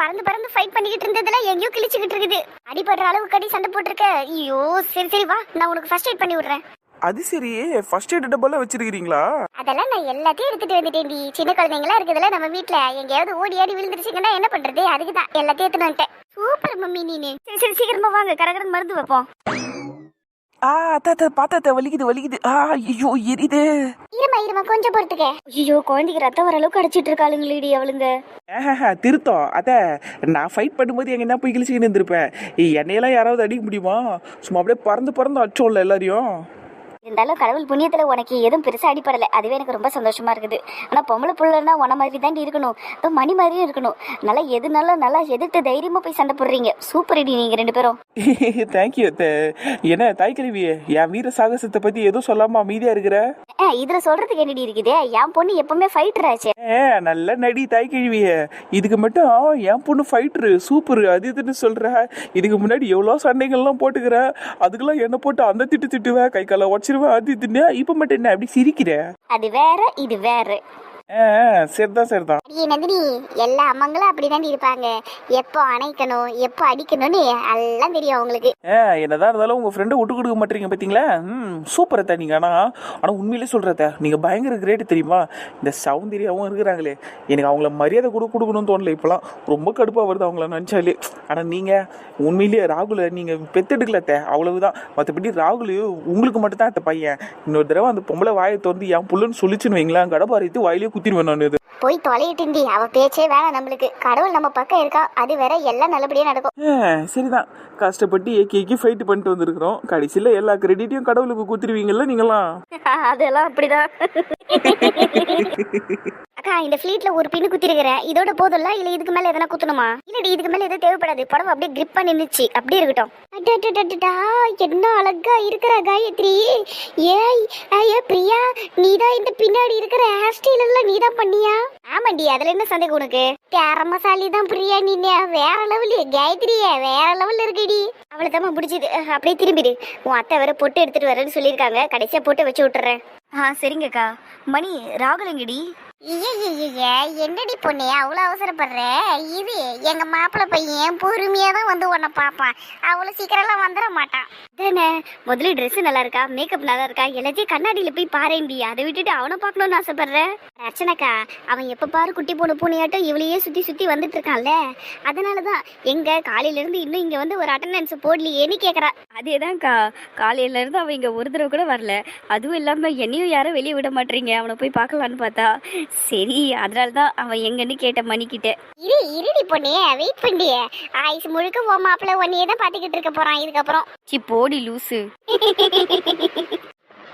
பறந்து பறந்து ஃபைட் பண்ணிக்கிட்டு இருந்ததுல எங்கேயோ கிழிச்சுக்கிட்டு இருக்குது. அடிபடுற அளவுக்கு அடி சண்டை போட்டிருக்க. ஐயோ சரி சரி வா. நான் உனக்கு ஃபர்ஸ்ட் எய்ட் பண்ணி விடுறேன். அது சரி ஃபர்ஸ்ட் எய்ட் டப்பாலாம் வச்சிருக்கீங்களா அதெல்லாம் நான் எல்லாத்தையும் எடுத்துட்டு வந்துட்டேன்டி. சின்ன குழந்தைங்களா இருக்குதுல நம்ம வீட்ல. எங்கேயாவது ஓடி ஆடி விழுந்துருச்சுங்கன்னா என்ன பண்றது? அதுக்கு தான் எல்லாத்தையும் எடுத்துட்டு வந்துட்டேன். சூப்பர் மம்மி நீனு. சரி சரி சீக்கிரமா வாங்க. கடகடன் மருந்து வைப்போம். ஆ அத்தா அத்தா, வலிக்குது வலிக்குது. ஆ ஐயோ எரியுது. இருமா இருமா கொஞ்சம் பொறுத்துக்க. ஐயோ குழந்தைக்கு ரத்தம் வர அளவுக்கு அடிச்சிட்டு இருக்காளுங்களேடி அவளுங்க. திருத்தம். அத நான் ஃபைட் பண்ணும்போது எங்க என்ன போய் கிழிச்சுக்கிட்டு இருந்திருப்பேன். என்னையெல்லாம் யாராவது அடிக்க முடியுமா? சும்மா அப்படியே பறந்து பறந்து அடிச்சோம்ல எல்லாரையும். இருந்தாலும் கடவுள் புண்ணியத்துல உனக்கு எதுவும் பெருசா அடிப்படல அதுவே எனக்கு ரொம்ப சந்தோஷமா இருக்குது. ஆனா பொம்பளை புள்ளனா உன மாதிரி தாண்டி இருக்கணும். இப்போ மணி மாதிரியும் இருக்கணும். நல்லா எதுனாலும் நல்லா எதிர்த்து தைரியமா போய் சண்டை போடுறீங்க. சூப்பர் இடி நீங்க ரெண்டு பேரும். <laughs> தேங்க்யூ என்ன தாய் கல்வி என் வீர சாகசத்தை பத்தி எதுவும் சொல்லாம அமைதியா இருக்கிற? இதுல சொல்றதுக்கு என்னடி இருக்குதே? என் பொண்ணு எப்பவுமே ஃபைட்டர் ஆச்சு. நல்ல நடி தாய் கிழவிய இதுக்கு மட்டும் என் பொண்ணு ஃபைட்டரு சூப்பர் அது இதுன்னு சொல்ற. இதுக்கு முன்னாடி எவ்வளோ சண்டைகள்லாம் போட்டுக்கிற. அதுக்கெல்லாம் என்ன போட்டு அந்த திட்டு திட்டுவேன் கை காலை உடச்சிருவேன் அது இதுன்னு இப்போ மட்டும் என்ன அப்படி சிரிக்கிற? அது வேற இது வேற. சரிதான் சரிதான். நந்தினி எல்லா அம்மாங்களும் அப்படிதாண்டி இருப்பாங்க. எப்போ அணைக்கணும் எப்போ அடிக்கணும்னு எல்லாம் தெரியும் அவங்களுக்கு. என்னதான் இருந்தாலும் உங்க ஃப்ரெண்டை விட்டு கொடுக்க மாட்டீங்க பாத்தீங்களா? ம் சூப்பர் அத்தா நீங்க. ஆனா ஆனா உண்மையிலே சொல்றத நீங்க பயங்கர கிரேட் தெரியுமா? இந்த சௌந்தர்யாவும் இருக்கிறாங்களே. எனக்கு அவங்கள மரியாதை கூட கொடுக்கணும்னு தோணல இப்பெல்லாம். ரொம்ப கடுப்பா வருது அவங்கள நினைச்சாலே. ஆனா நீங்க உண்மையிலேயே ராகுல நீங்க பெத்தெடுக்கல அத்தை அவ்வளவுதான். மற்றபடி ராகுல் உங்களுக்கு மட்டும் தான் அந்த பையன். இன்னொரு தடவை அந்த பொம்பளை வாயை திறந்து என் புள்ளுன்னு சொல்லிச்சுன்னு வைங்களேன் கடப்பாரித்து வாயிலே குத்திடுவேன் நான் இது. போய் தொலையிட்டுண்டி. அவ பேச்சே வேணாம் நம்மளுக்கு. கடவுள் நம்ம பக்கம் இருக்கா? அது வேற எல்லாம் நல்லபடியா நடக்கும். சரிதான். கஷ்டப்பட்டு ஏக்கி ஏக்கி ஃபைட் பண்ணிட்டு வந்திருக்கிறோம். கடைசியில் எல்லா கிரெடிட்டையும் கடவுளுக்கு குத்திருவீங்கல்ல நீங்களாம் <laughs> அதெல்லாம் அப்படிதான். <laughs> அக்கா இந்த ஃபிளீட்ல ஒரு பின்னு குத்திருக்கிற. இதோட போதும்ல? இல்ல இதுக்கு மேல எதனா குத்தணுமா? இல்லடி இதுக்கு மேல எதுவும் தேவைப்படாது. புடவை அப்படியே கிரிப் பண்ணி நின்னுச்சு. அப்படியே இருக்கட்டும். அடடடடடா, என்ன அழகா இருக்கிற காயத்ரி. ஏய் ஐயா பிரியா நீதான் இந்த பின்னாடி இருக்கிற ஹேர் ஸ்டைல் எல்லாம் பண்ணியா? ஆமாண்டி அதுல என்ன சந்தேகம் உனக்கு? திறமசாலி தான் பிரியா நீ. வேற லெவல் காயத்ரியே வேற லெவல்ல இருக்குடி. அவளை தான் பிடிச்சது அப்படியே திரும்பிடு. உன் அத்தை வேற பொட்டு எடுத்துட்டு வரேன்னு சொல்லியிருக்காங்க. கடைசியா பொட்டு வச்சு விட்டுறேன். ஆ சரிங்கக்கா. மணி ராகுல் எங்கடி ஐயையையே, என்னடி பொண்ணு அவ்வளோ அவசரப்படுற? இது எங்க மாப்பிள்ளை பையன் பொறுமையா தான் வந்து உன்னை பார்ப்பான். அவ்வளோ சீக்கிரம்லாம் வந்துட மாட்டான். தானே முதல்ல Dress நல்லா இருக்கா? மேக்கப் நல்லா இருக்கா? எல்லாத்தையும் கண்ணாடியில போய் பாருண்டி அதை விட்டுட்டு அவனை பார்க்கணும்னு ஆசைப்படுறேன் ரச்சனக்கா அவன் எப்ப பாரு குட்டி போன பூனையாட்டம் இவளையே சுத்தி சுத்தி வந்துட்டு இருக்கான்ல. அதனாலதான் எங்க காலையில இருந்து இன்னும் இங்க வந்து ஒரு அட்டண்டன்ஸ் போடலையேன்னு கேக்குறா. அதேதான்க்கா. காலையில இருந்து அவன் இங்க ஒரு தடவை கூட வரல. அதுவும் இல்லாம என்னையும் யாரும் வெளியே விட மாட்டீங்க. அவனை போய் பார்க்கலான்னு பார்த்தா சரி அதனால தான் அவன் எங்கன்னு கேட்ட மணிக்கிட்ட. இரு இருடி பொண்ணு வெயிட் பண்ணி ஆயுசு முழுக்க உன் மாப்பிள்ளை உன்னையே தான் பாத்துக்கிட்டு இருக்க போறான் இதுக்கப்புறம். சி போடி லூசு. <laughs>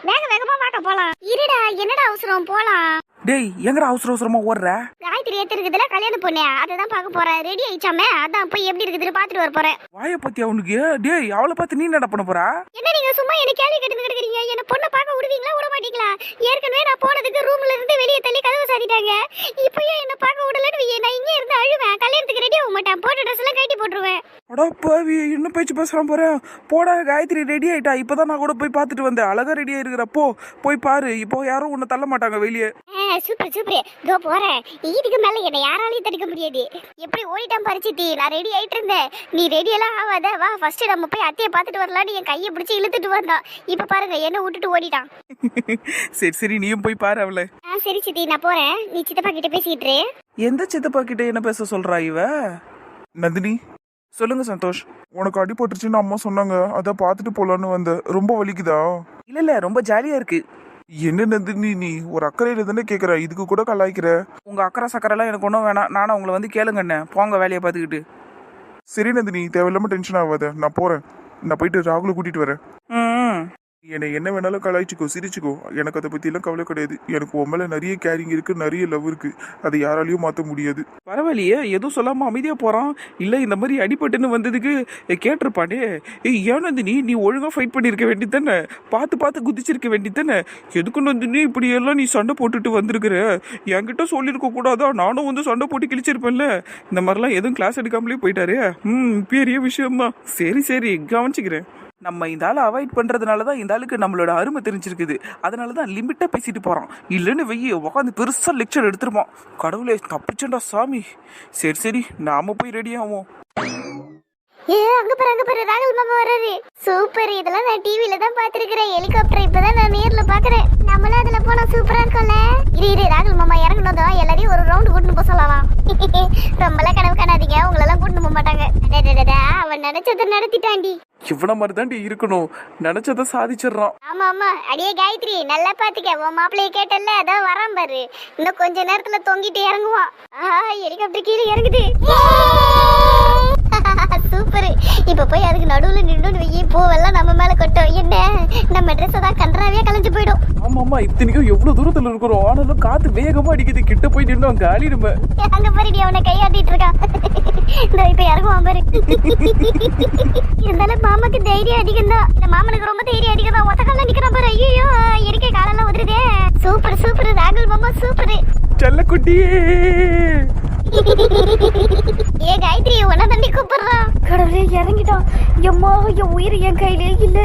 வேக வேகமா பார்க்க போலாம். இருடா என்னடா அவசரம் போலாம். டேய் எங்கடா அவசர அவசரமா ஓடுற? காயத்ரி ஏத்து இருக்குதுல கல்யாண பொண்ணு. அதை தான் பார்க்க போறேன் ரெடி ஆயிடுச்சாமே? அதான் போய் எப்படி இருக்குதுன்னு பாத்துட்டு வர போறேன். வாயை பத்தி அவனுக்கு டேய் அவளை பார்த்து நீ என்ன பண்ண போறா? என்ன நீங்க சும்மா என்ன கேள்வி கேட்டு கிடக்குறீங்க என்ன பொண்ணை பார்க்க விடுவீங்களா விட மாட்டீங்களா? ஏற்கனவே நான் போனதுக்கு ரூம்ல இருந்து வெளியே தள்ளி கதவு சாத்திட்டாங்க. இப்பயும் என்ன பார்க்க விடலன்னு வையே, நான் இங்கே இருந்து அழுவேன். கல்யாணத்துக்கு ரெடி ஆக மாட்டேன். போட்ட ட்ரெஸ் எல்லாம் கட்டி போட்டுருவேன். அடா பாவி என்ன பேச்சு பேசுறான் பாரு. போடா காயத்ரி ரெடி ஆயிட்டா. இப்பதான் நான் கூட போய் பார்த்துட்டு வந்தேன். அழகா ரெடி ஆயிருக்கிறப்போ போய் பாரு. இப்போ யாரும் உன்னை தள்ள மாட்டாங்க வெளியே. சூப்பர் சூப்பர் இதோ போறேன். இதுக்கு மேல என்னை யாராலையும் தடுக்க முடியாது. எப்படி ஓடிட்டான் பறிச்சித்தி நான் ரெடி ஆயிட்டு இருந்தேன். நீ ரெடி எல்லாம் ஆகாத. வா ஃபர்ஸ்ட் நம்ம போய் அத்தையை பார்த்துட்டு வரலான்னு என் கையை பிடிச்சி இழுத்துட்டு வந்தான். இப்ப பாருங்க என்ன விட்டுட்டு ஓடிட்டான். <laughs> சரி சரி நீயும் போய் பாரு அவளை. ஆ சரி சித்தி நான் போறேன். நீ சித்தப்பா கிட்ட பேசிட்டு. எந்த சித்தப்பா கிட்ட என்ன பேச சொல்றா இவ? நந்தினி சொல்லுங்க சந்தோஷ். உனக்கு அடிபட்டுருச்சுன்னு அம்மா சொன்னாங்க. அதான் பார்த்துட்டு போலான்னு வந்தேன். ரொம்ப வலிக்குதா? இல்ல இல்ல ரொம்ப ஜாலியா இருக்கு. என்ன நந்தினி நீ ஒரு அக்கறையில தானே கேக்குற? இதுக்கு கூட கலாய்க்கிற? உங்க அக்கறை சக்கரெல்லாம் எனக்கு ஒன்றும் வேணாம். நானும் உங்களை வந்து கேளுங்கண்ணே போங்க வேலையை பார்த்துக்கிட்டு. சரி நந்தினி தேவையில்லாம டென்ஷன் ஆகாத. நான் போறேன். நான் போயிட்டு ராகுல கூட்டிட்டு வரேன். என்னை என்ன வேணாலும் கலாய்ச்சிக்கோ சிரிச்சுக்கோ. எனக்கு அதை பற்றிலாம் கவலை கிடையாது. எனக்கு உன் மேலே நிறைய கேரிங் இருக்கு நிறைய லவ் இருக்கு. அதை யாராலையும் மாற்ற முடியாது. பரவாயில்லையே எதுவும் சொல்லாம அமைதியா போறான்? இல்ல இந்த மாதிரி அடிபட்டுன்னு வந்ததுக்கு கேட்டிருப்பானே. ஏய் ஏன் நந்தினி? நீ ஒழுங்கா ஃபைட் பண்ணிருக்க வேண்டியதானே பார்த்து பார்த்து குதிச்சிருக்க வேண்டியதானே எதுக்கு நந்தினி இப்படி எல்லாம் நீ சண்டை போட்டுட்டு வந்திருக்கிற? என்கிட்ட சொல்லியிருக்க கூடாதா? நானும் வந்து சண்டை போட்டு கிழிச்சிருப்பேன்ல. இந்த மாதிரிலாம் எதுவும் கிளாஸ் எடுக்காமலே போயிட்டாரு? ம் பெரிய விஷயம்தான். சரி சரி கவனிச்சுக்கிறேன். நம்ம இந்த ஆளை அவாய்ட் பண்ணுறதுனால தான் இந்த ஆளுக்கு நம்மளோட அருமை தெரிஞ்சிருக்குது. அதனால தான் லிமிட்டாக பேசிட்டு போகிறோம் இல்லைன்னு வெய்ய உட்காந்து பெருசாக லெக்சர் எடுத்துருப்பான். கடவுளே தப்பிச்சண்டா சாமி. சரி சரி நாம போய் ரெடி ஆவோம். ஏ அங்க பாரு அங்க பாரு ராகுல் மாமா வர்றாரு. சூப்பர் இதெல்லாம் நான் டிவில தான் பாத்துருக்கிறேன் ஹெலிகாப்டர் இப்பதான் நான் நேர்ல பாக்குறேன் நம்மளும் அதுல போனா சூப்பரா இருக்கும்ல? இரு இரு ராகுல் மாமா இறங்கணும் எல்லாரையும் ஒரு ரவுண்ட் கூட்டிட்டு போக சொல்லலாம். <laughs> ரொம்பலாம் கனவு காணாதீங்க. உங்களெல்லாம் கூட்டிட்டு போக மாட்டாங்க. அவன் நினைச்சதை நடத்திட்டாண்டி. இவன மாதிரி தாண்டி இருக்கணும். நினைச்சதை சாதிச்சிடுறான். ஆமா ஆமா. அடியே காயத்ரி நல்லா பாத்துக்க உன் மாப்பிள்ளைய கேட்டல்ல அதான் வரான் பாரு. இன்னும் கொஞ்ச நேரத்துல தொங்கிட்டு இறங்குவான். ஆஹா ஹெலிகாப்டர் கீழே இறங்குது. <laughs> சூப்பர் இப்ப போய் அதுக்கு நடுவுல நின்று வெயி பூவெல்லாம் நம்ம மேல கொட்டும். என்ன? நம்ம ட்ரெஸ் தான் கன்றாவே கலைஞ்சு போயிடும். ஆமா ஆமா இத்தனைக்கும் எவ்வளவு தூரத்துல இருக்கிறோம். ஆனாலும் காத்து வேகமா அடிக்குது. கிட்ட போய் நின்னோம் காலி நம்ம அங்க பாருடி அவனை கையாட்டிட்டு இருக்கான். இந்த இப்ப இறங்குவான் பாரு. இருந்தாலும் மாமாக்கு தைரியம் அதிகம் தான் இந்த மாமனுக்கு ரொம்ப தைரியம் அதிகம் தான் ஒத்த கால நிக்கிறான் பாரு. ஐயோ எரிக்க காலெல்லாம் உதிருதே சூப்பர் சூப்பர். ராகுல் மாமா சூப்பர். செல்லக்குட்டியே ஏ காயத்ரி உன்ன தண்ணி கூப்பிடுறான். கடவுளே இறங்கிட்டான். எம்மா என் உயிர் என் கையிலே இல்ல.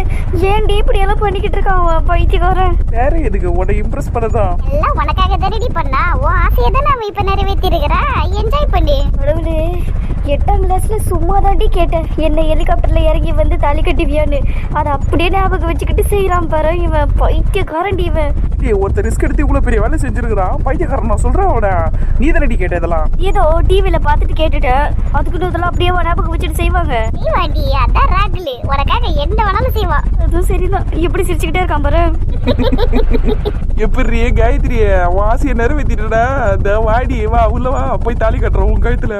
ஏன்டி இப்படி எல்லாம் பண்ணிக்கிட்டு இருக்கான் அவன் பைத்தியக்காரன்? வேற எதுக்கு? உன்னை இம்ப்ரெஸ் பண்ணதான் எல்லாம் உனக்காக தானடி பண்ணா. உன் ஆசையை தான் அவன் இப்ப நிறைவேற்றி இருக்கிறா என்ஜாய் பண்ணு. கடவுளே எட்டாம் கிளாஸ்ல சும்மா தாண்டி கேட்டேன். என்ன ஹெலிகாப்டர்ல இறங்கி வந்து தாலி கட்டுவியான்னு. அதை அப்படியே ஞாபகம் வச்சுக்கிட்டு செய்யறான் பாரு இவன். பைத்தியக்காரன்டி இவன். ஒருத்தர் ரிஸ்க் எடுத்து இவ்வளவு பெரிய வேலை செஞ்சிருக்கிறான். பைத்தியக்காரன் நான் சொல்றேன் அவன. நீ தானடி கேட்ட இதெல்லாம்? ஏதோ டிவில பார்த்துட்டு கேட்டுட்டேன். அதுக்குன்னு இதெல்லாம் அப்படியே ஞாபகம் வச்சுட்டு செய்வாங்க. நீ வாண்டி அதான் ராகுல். உனக்காக என்ன வேணாலும் செய்வான். அதுவும் சரிதான். எப்படி சிரிச்சுக்கிட்டே இருக்கான் பாரு. எப்படி காயத்ரி உன் ஆசையை நிறைவேற்றிட்டா இந்த வாடி வா உள்ள வா. போய் தாலி கட்டுறோம் உன் கழுத்துல.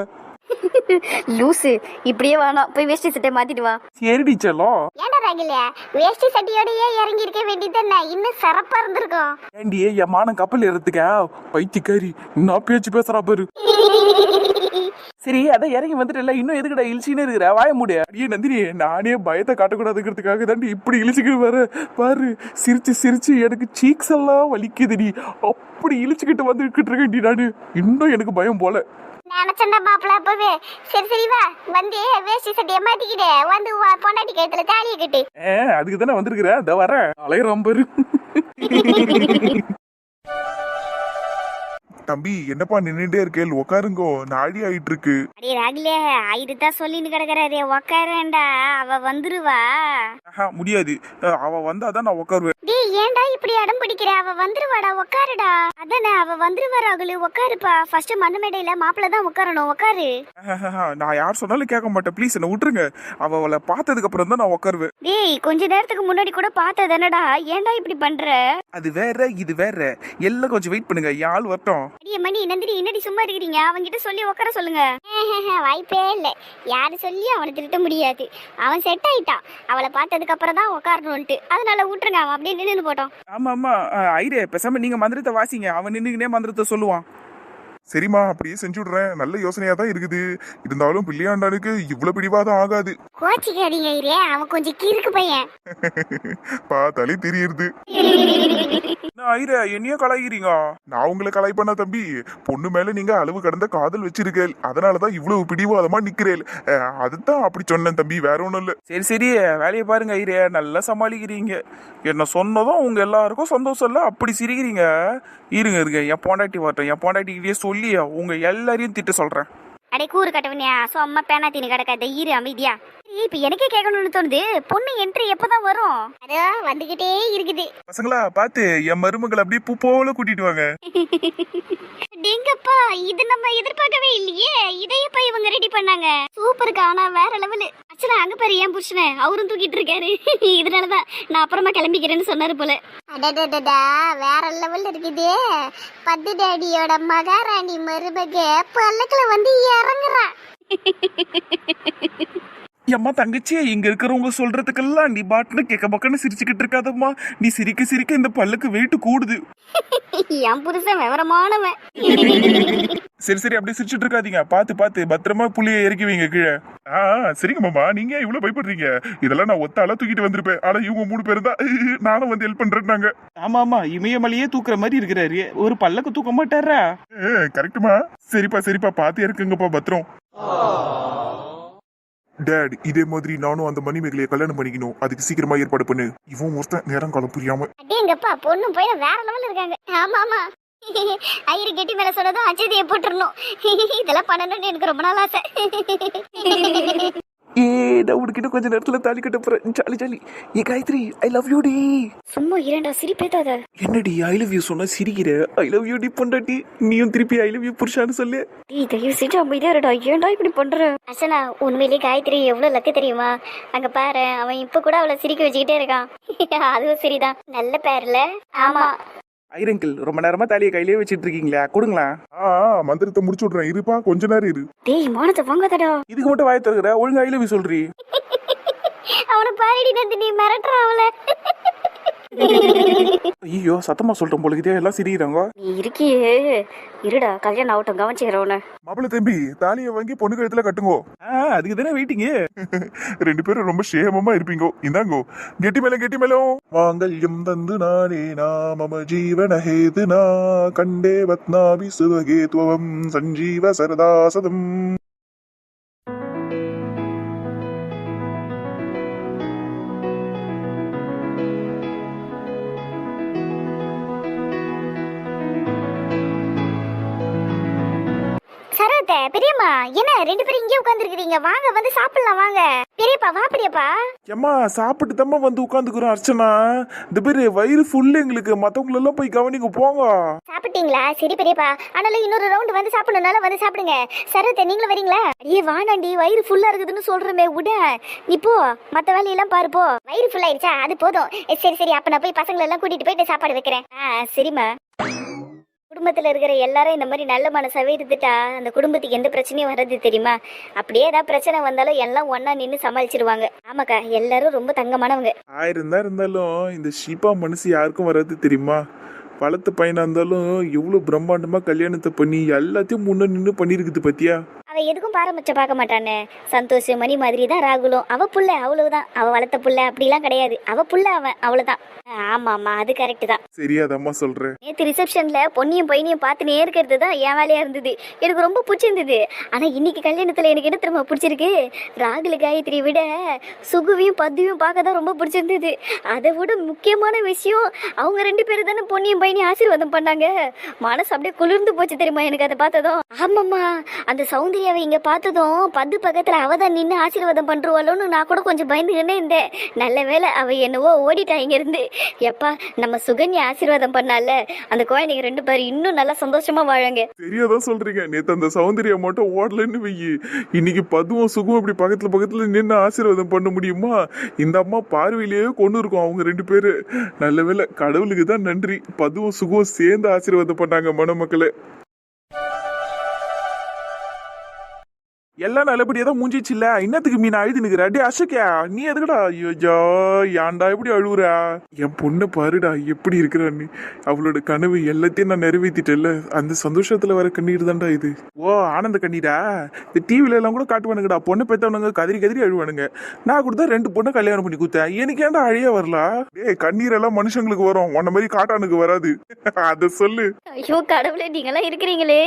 லூசு இப்படியே வேணாம் போய் வேஷ்டி சட்டை மாத்திட்டு வா. சரிடி செல்லம். ஏன்டா ராகுல்? வேஷ்டி சட்டியோடயே இறங்கி இருக்க வேண்டியது இன்னும் சிறப்பா இருந்திருக்கும். ஏண்டி என் மானம் கப்பல் ஏறதுக்கா பைத்தியக்காரி நான் பேச்சு பேசுறா பாரு. சரி அதான் இறங்கி வந்துட்டல இன்னும் எதுக்குடா இழிச்சின்னு இருக்கிற? வாய மூடு. அடியே நந்தினி நானே பயத்தை காட்டக்கூடாதுங்கிறதுக்காக தாண்டி இப்படி இழிச்சுக்கிட்டு வர. பாரு சிரிச்சு சிரிச்சு எனக்கு சீக்ஸ் எல்லாம் வலிக்குதுடி. அப்படி இழிச்சுக்கிட்டு வந்துக்கிட்டு இருக்கேன்டி நானு. இன்னும் எனக்கு பயம் போல. நினைச்சண்டா மாப்பிள்ள அப்பவே சரி சரி வா. வந்து வேஷ்டி சட்டையை மாட்டிக்கிட்டு வந்து பொண்டாட்டி கழுத்துல தாலியை கட்டு. ஏ அதுக்கு தானே வந்திருக்கிறேன் இந்த வரேன். அலையிறான் பாரு. <laughs> தம்பி என்னப்பா நின்னுட்டே இருக்கேள் உக்காருங்கோ நாடி ஆயிட்டு இருக்கு அடே ராகுலே இதுதான் சொல்லின்னு கிடக்குறாரு உக்காரேண்டா அவ வந்துருவா. ஆஹா, முடியாது. அஹ், அவ வந்தாதான் நான் உட்காருவேன் டேய் ஏன்டா இப்படி அடம் பிடிக்கிற? அவ வந்துருவாடா உக்காருடா. அதானே அவ வந்துருவா ராகுல் உக்காருப்பா. ஃபர்ஸ்ட் மண்ணு மேடையில மாப்பிள்ள தான் உட்காரணும் உக்காரு. ஆஹாஹா, நான் யார் சொன்னாலும் கேட்க மாட்டேன். ப்ளீஸ் என்ன விட்டுருங்க. அவ அவளை பார்த்ததுக்கு அப்புறம் தான் நான் உட்காருவேன் டேய் கொஞ்ச நேரத்துக்கு முன்னாடி கூட பார்த்ததானடா ஏன்டா இப்படி பண்ற? அது வேற இது வேற. எல்லாம் கொஞ்சம் வெயிட் பண்ணுங்க. ஆள் வரட்டும். அடியே மணி நந்தினி என்னடி சும்மா இருக்கிறீங்க? அவன்கிட்ட சொல்லி உட்கார சொல்லுங்க. வாய்ப்பே இல்லை. யாரு சொல்லி அவனை திருட்ட முடியாது. அவன் செட் ஆயிட்டான். அவளை பார்த்ததுக்கு அப்புறம் தான் உட்காரணும்ட்டு அதனால விட்டுருங்க அவன் அப்படியே நின்று போட்டோம் ஆமா ஆமா ஐரே பேசாம நீங்க மந்திரத்தை வாசிங்க. அவன் நின்னுக்கினே மந்திரத்தை சொல்லுவான். சரிம்மா அப்படியே செஞ்சு விடுறேன். நல்ல யோசனையா தான் இருக்குது. இருந்தாலும் பிள்ளையாண்டானுக்கு இவ்வளவு பிடிவாதம் ஆகாது. கோச்சிக்காதீங்க ஐரே அவன் கொஞ்சம் கிறுக்கு பையன். <laughs> பார்த்தாலே தெரியுது <laughs> என்ன ஐரே என்னைய கலாய்கிறீங்க நான் உங்களை கலாய் பண்ண தம்பி பொண்ணு மேல நீங்க அளவு கடந்த காதல் வச்சிருக்கேள். அதனாலதான் இவ்வளவு பிடிவாதமா நிக்கிறேள். அஹ், அதுதான் அப்படி சொன்னேன் தம்பி வேற ஒண்ணும் இல்ல. சரி சரி. வேலையை பாருங்க ஐரே நல்லா சமாளிக்கிறீங்க. என்ன சொன்னதும் உங்க எல்லாருக்கும் சந்தோஷம் இல்ல. அப்படி சிரிக்கிறீங்க. இருங்க இருங்க. என் பொண்டாட்டி வரட்டும். என் பொண்டாட்டிக்கிட்டே சொல்லி உங்க எல்லாரையும் திட்ட சொல்றேன். அடே கூறு கட்டவனியா சோ அம்மா பேனா தீனி கிடக்காத ஈரு அமைதியா. இப்ப எனக்கே கேட்கணும்னு தோணுது. பொண்ணு என்ட்ரி எப்பதான் வரும்? அதோ வந்துகிட்டே இருக்குது. பசங்களா பார்த்து என் மருமகளை அப்படியே பூ போல கூட்டிட்டு வாங்க. டேங்கப்பா இது நம்ம எதிர்பார்க்கவே இல்லையே. இதையப்பா இவங்க ரெடி பண்ணாங்க. சூப்பருக்கு ஆனா வேற லெவலு அச்சனா அங்க பாரு ஏன் புருஷன. அவரும் தூக்கிட்டு இருக்காரு. <laughs> இதனாலதான் நான் அப்புறமா கிளம்பிக்கிறேன்னு சொன்னாரு போல. அடடடடா வேற லெவல்ல இருக்குதே. பத்து டேடியோட மகாராணி மருமக பல்லக்குல வந்து இறங்குறா. <laughs> அம்மா தங்கச்சி இங்க இருக்கிறவங்க சொல்றதுக்கெல்லாம் நீ பாட்டுன்னு கேட்க பக்கன்னு சிரிச்சுக்கிட்டு இருக்காதம்மா. நீ சிரிக்க சிரிக்க இந்த பல்லுக்கு வெயிட் கூடுது. என் புருஷன் விவரமானவன். சரி சரி அப்படியே சிரிச்சிட்டு இருக்காதீங்க. பார்த்து பார்த்து பத்திரமா புளிய இறக்கி வைங்க கீழே. ஆ சரிங்க மாமா. நீங்க இவ்வளவு பயப்படுறீங்க? இதெல்லாம் நான் ஒத்த ஆளா தூக்கிட்டு வந்திருப்பேன். ஆனா இவங்க மூணு பேரும் தான். நானும் வந்து ஹெல்ப் பண்றேன்னாங்க ஆமா ஆமா. இமயமலையே தூக்குற மாதிரி இருக்கிறாரு. ஒரு பல்லக்கு தூக்க மாட்டாரா? கரெக்டுமா சரிப்பா சரிப்பா. பார்த்து இருக்குங்கப்பா பத்திரம். டேட் இதே மாதிரி நானும் அந்த மணிமேகலையை கல்யாணம் பண்ணிக்கணும். அதுக்கு சீக்கிரமா ஏற்பாடு பண்ணு. இவன் ஒருத்தன் நேரம் காலம் புரியாம. அடேங்கப்பா பொண்ணும் போய் வேற லெவல் இருக்காங்க. ஆமா ஆமா ஐயரு கெட்டி மேல சொன்னதும் அச்சதியை போட்டுருணும் இதெல்லாம் பண்ணணும்னு எனக்கு ரொம்ப நாள் ஆசை. ஏ நான் உனக்கிட்ட கொஞ்ச நேரத்துல தாலி கட்ட போறேன்? Jolly jolly. A Gayathri I love you டி சும்மா இரண்டா சிரிப்பேத்தாத. என்னடி ஐ லவ் யூ சொன்னா சிரிக்கிற? ஐ லவ் யூ டி பொண்டாட்டி. நீயும் திருப்பி ஐ லவ் யூ புருஷான்னு சொல்லு. டேய் தயவு செஞ்சு அமைதியா இருடா ஏன்டா இப்படி பண்ற? அர்ச்சனா உண்மையிலேயே காயத்ரி எவ்வளவு லக்கு தெரியுமா? அங்க பாரு அவன் இப்ப கூட அவளை சிரிக்க வச்சுக்கிட்டே இருக்கான். <laughs> அதுவும் சரிதான். நல்ல பேர்ல. ஆமா. ஐரங்கிள் ரொம்ப நேரமா தாலியை கையிலேயே வச்சிட்டு இருக்கீங்களா கொடுங்களேன் ஆ மந்திரத்தை முடிச்சு விட்றேன் இருப்பா கொஞ்ச நேரம் இரு. டேய் மானத்தை வாங்காதடா. இதுக்கு மட்டும் வாய் திறக்கிற ஒழுங்கா ஐ லவ் யூ சொல்றீ. அவனை பாரிடி நந்து நீ மிரட்டுற அவளை. ஐயோ சத்தமா சொல்லிட்டோம் போல இதே எல்லாம் சிரிக்கிறாங்க. நீ இருக்கியே. இருடா கல்யாணம் ஆகட்டும் கவனிச்சுக்கிறேன் உன்னை மாப்பிள்ள தம்பி தாலியை வாங்கி பொண்ணு கழுத்துல கட்டுங்கோ. அதுக்கு தானே வெயிட்டிங்க <laughs> ரெண்டு பேரும் ரொம்ப சேமமா இருப்பீங்கோ. இந்தாங்கோ. கெட்டி மேல கெட்டி மேலும் மாங்கல்யம் தந்து நானே நாமம ஜீவன ஹேதுனா. கண்டே பத்னாபி சுவகேத்வம் சஞ்சீவ சரதாசதம். பெரியம்மா என்ன ரெண்டு பேரும் இங்கே உட்காந்துருக்கீங்க வாங்க வந்து சாப்பிடலாம் வாங்க. பெரியப்பா வா பெரியப்பா. ஏம்மா சாப்பிட்டு தாம்மா வந்து உட்காந்துக்கிறோம் அர்ச்சனா. இந்த பேரு வயிறு ஃபுல்லு எங்களுக்கு. மத்தவங்கள எல்லாம் போய் கவனிக்க போங்க. சாப்பிட்டீங்களா? சரி பெரியப்பா. ஆனாலும் இன்னொரு ரவுண்ட் வந்து சாப்பிடணும்னால வந்து சாப்பிடுங்க. சரத்த நீங்களும் வரீங்களா? அடியே வானாண்டி வயிறு ஃபுல்லா இருக்குதுன்னு சொல்றமே விட நீ போ. மத்த வேலையெல்லாம் பாரு போ. வயிறு ஃபுல் ஆயிடுச்சா அது போதும். சரி சரி. அப்ப நான் போய் பசங்களை எல்லாம் கூட்டிட்டு போயிட்டு சாப்பாடு வைக்கிறேன். ஆ சரிம்மா. குடும்பத்தில் இருக்கிற எல்லாரும் இந்த மாதிரி நல்ல மனசாகவே இருந்துட்டா அந்த குடும்பத்துக்கு எந்த பிரச்சனையும் வர்றது தெரியுமா? அப்படியே ஏதாவது பிரச்சனை வந்தாலும் எல்லாம் ஒன்னா நின்று சமாளிச்சிருவாங்க. ஆமாக்கா எல்லாரும் ரொம்ப தங்கமானவங்க. ஆயிரம் தான் இருந்தாலும் இந்த ஷீப்பா மனசு யாருக்கும் வர்றது தெரியுமா? பழத்து பையனாக இருந்தாலும் எவ்வளோ பிரம்மாண்டமாக கல்யாணத்தை பண்ணி எல்லாத்தையும் முன்னே நின்று பண்ணியிருக்குது பத்தியா? அவ எதுக்கும் பாரபட்சம் பார்க்க மாட்டானே. சந்தோஷ் மணி மாதிரி தான் ராகுலும். அவ புள்ள அவ்வளவுதான். அவ வளர்த்த புள்ள அப்படிலாம் கிடையாது. அவ புள்ள அவன். அவ்வளவுதான். ஆமா ஆமா. அது கரெக்ட் தான். சரியாதம்மா சொல்றேன். நேற்று ரிசப்ஷன்ல பொன்னியும் பையனையும் பார்த்து நேர்க்கிறது தான் என் வேலையா இருந்தது. எனக்கு ரொம்ப பிடிச்சிருந்தது. ஆனா இன்னைக்கு கல்யாணத்துல எனக்கு என்ன திரும்ப பிடிச்சிருக்கு? ராகுல காயத்ரி விட சுகுவையும் பத்துவையும் பார்க்க தான் ரொம்ப பிடிச்சிருந்தது. அதை விட முக்கியமான விஷயம் அவங்க ரெண்டு பேரும் தானே பொன்னியும் பையனையும் ஆசீர்வாதம் பண்ணாங்க. மனசு அப்படியே குளிர்ந்து போச்சு தெரியுமா எனக்கு அதை பார்த்ததும். ஆமாம்மா. அந்த சௌந்தர்யாவை இங்கே பார்த்ததும் பத்து பக்கத்தில் அவ தான் நின்று ஆசீர்வாதம் பண்ணுருவாளோன்னு நான் கூட கொஞ்சம் பயந்துக்கிட்டே இருந்தேன். நல்ல வேளை அவ என்னவோ ஓடிட்டா இங்கேருந்து. எப்பா நம்ம சுகன்யா ஆசீர்வாதம் பண்ணால? அந்த குழந்தைங்க ரெண்டு பேரும் இன்னும் நல்லா சந்தோஷமா வாழாங்க. சரியாதான் சொல்றீங்க? நேத்து அந்த சௌந்தரியம் மட்டும் ஓடலன்னு வெயி இன்னைக்கு பதுவும் சுகம் இப்படி பக்கத்துல பக்கத்துல நின்று ஆசீர்வாதம் பண்ண முடியுமா? இந்த அம்மா பார்வையிலேயே கொண்டு இருக்கும் அவங்க ரெண்டு பேரு. நல்ல வேலை கடவுளுக்கு தான் நன்றி. பதுவும் சுகம் சேர்ந்து ஆசீர்வாதம் பண்ணாங்க மணமக்களை. எல்லாம் நல்லபடியா தான் மூஞ்சிச்சுல்ல? இன்னத்துக்கு மீன் அழுது நிக்கிற அடி அசக்கியா நீ எதுக்குடா? ஐயோ ஏன்டா எப்படி அழுவுறா? என் பொண்ணை பாருடா எப்படி இருக்கிறான்னு அவளோட கனவு எல்லாத்தையும் நான் நிறைவேற்றிட்டேன்ல அந்த சந்தோஷத்துல வர கண்ணீர் தான்டா இது. ஓ ஆனந்த கண்ணீரா? இந்த டிவில எல்லாம் கூட காட்டுவானுங்கடா. பொண்ணை பெத்தவனுங்க கதறி கதறி அழுவானுங்க. நான் கூட ரெண்டு பொண்ணை கல்யாணம் பண்ணி கொடுத்தேன். எனக்கு ஏன்டா அழிய வரல? ஏ கண்ணீர் எல்லாம் மனுஷங்களுக்கு வரும். உன்ன மாதிரி காட்டானுக்கு வராது. அத சொல்லு. ஐயோ கடவுளே நீங்களாம் இருக்கிறீங்களே.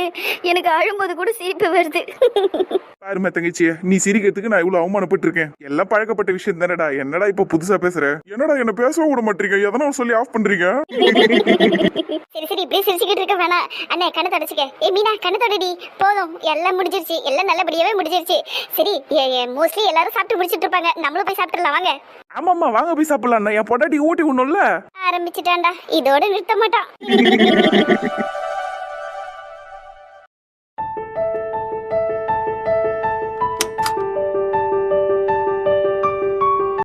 எனக்கு அழும்போது கூட சிரிப்பு வருது. பாருமா தங்கச்சி நீ சிரிக்கிறதுக்கு நான் இவ்வளவு அவமானப்பட்டிருக்கேன். எல்லாம் பழக்கப்பட்ட விஷயம் தானடா என்னடா இப்ப புதுசா பேசுற? என்னடா என்ன பேச விட மாட்டீங்க? எதனா சொல்லி ஆஃப் பண்றீங்க? சரி சரி இப்படியே சிரிச்சுக்கிட்டு இருக்க வேணாம். அண்ணே கண்ணை தொடச்சிக்க. ஏ மீனா கண்ணை தொடடி. போதும் எல்லாம் முடிஞ்சிருச்சு. எல்லாம் நல்லபடியாவே முடிஞ்சிருச்சு. சரி மோஸ்ட்லி எல்லாரும் சாப்பிட்டு முடிச்சிட்டு இருப்பாங்க. நம்மளும் போய் சாப்பிட்டுலாம் வாங்க. ஆமாம்மா வாங்க போய் சாப்பிடலாம் என் பொண்டாட்டி ஊட்டி விடணும்ல ஆரம்பிச்சிட்டான்டா. இதோட நிறுத்த மாட்டான்.